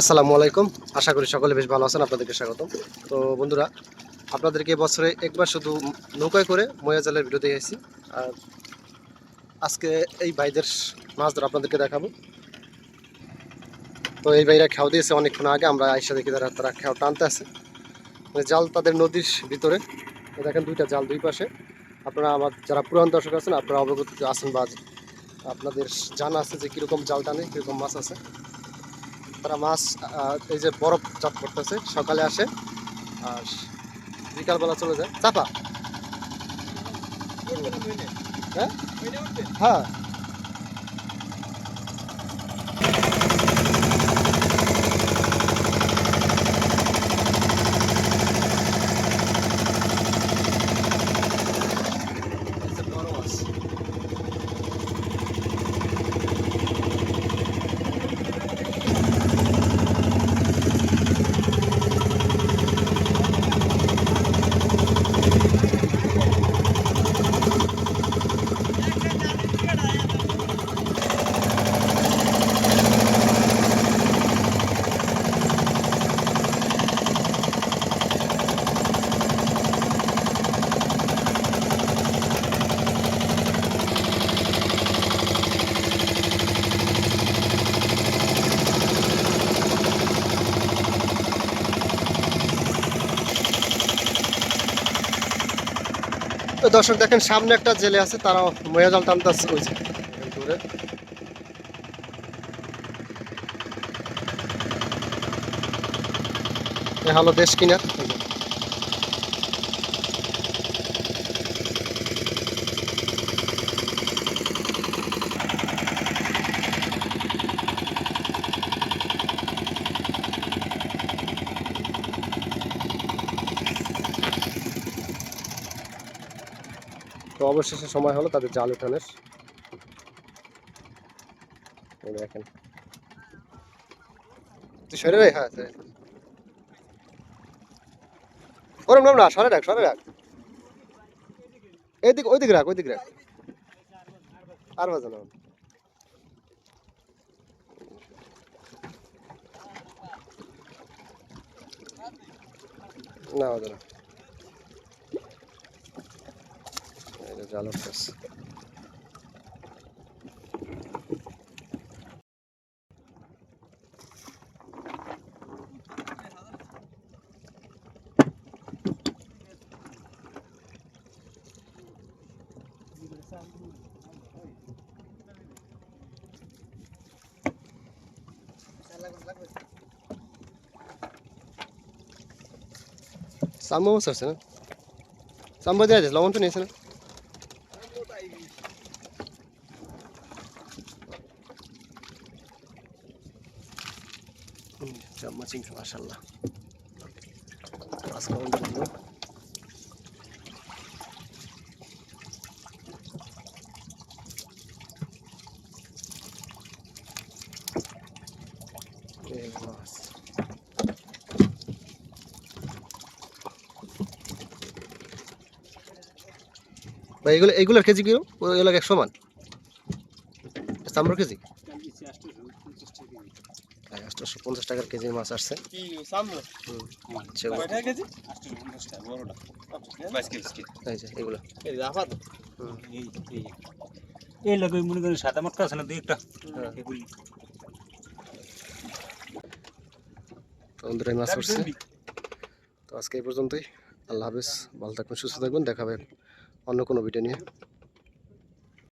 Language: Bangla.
আসসালামু আলাইকুম। আশা করি সকলে বেশ ভালো আছেন, আপনাদেরকে স্বাগতম। তো বন্ধুরা, আপনাদেরকে বছরে একবার শুধু নৌকায় করে ময়া জালের ভিডিও দেখেছি আর আজকে এই ভাইদের মাছ ধরা আপনাদেরকে দেখাবো। তো এই ভাইরা খেয়াও দিয়েছে, অনেকক্ষণ আগে আমরা আইসা দেখি তারা তারা খেয়াও টানতে আছে। জাল তাদের নদীর ভিতরে। দেখেন দুইটা জাল দুই পাশে। আপনারা আমার যারা পুরান দর্শক আছেন, আপনারা অবগত আছেন বা আপনাদের জানা আছে যে কীরকম জাল টানে, কীরকম মাছ আছে। তারা মাছ এই যে বরফ চাপ করতেছে সকালে আসে আর বিকালবেলা চলে যায়। চাপা? হ্যাঁ? হ্যাঁ? দর্শক দেখেন, সামনে একটা জেলে আছে, তারাও ময়া জাল টানতে আসছে দূরে হলো দেশ কিনার। তো অবশেষে সময় হলো তাদের জাল উঠানের। দেখেন। সরে রে হ্যাঁ। ওরম না, সরে রাখ সরে রাখ। এইদিক, ওইদিকে রাখ ওইদিকে রাখ। আর বাজে না। না, বাজে না। এই যে জাল উঠতেছে সাম্বো মাছ আছে না সাম্বো না চিংড়ি মাশাল্লাহ আজকে এগুলো এগুলোর কেজি কিরো এগুলো এক সমান চামড়ার কেজি? পঞ্চাশ টাকার কেজির মাছ আসছে। এগুলো। হুম। এই লোক মনে করেন সাদা মটকা আছে না দুই একটা। হ্যাঁ। বন্ধুরা মাছ উঠছে তো আজকে এই পর্যন্তই। আল্লাহ হাফেজ। ভালো থাকবেন সুস্থ থাকবেন। দেখাবে অন্য কোনো ভিডিও নিয়ে।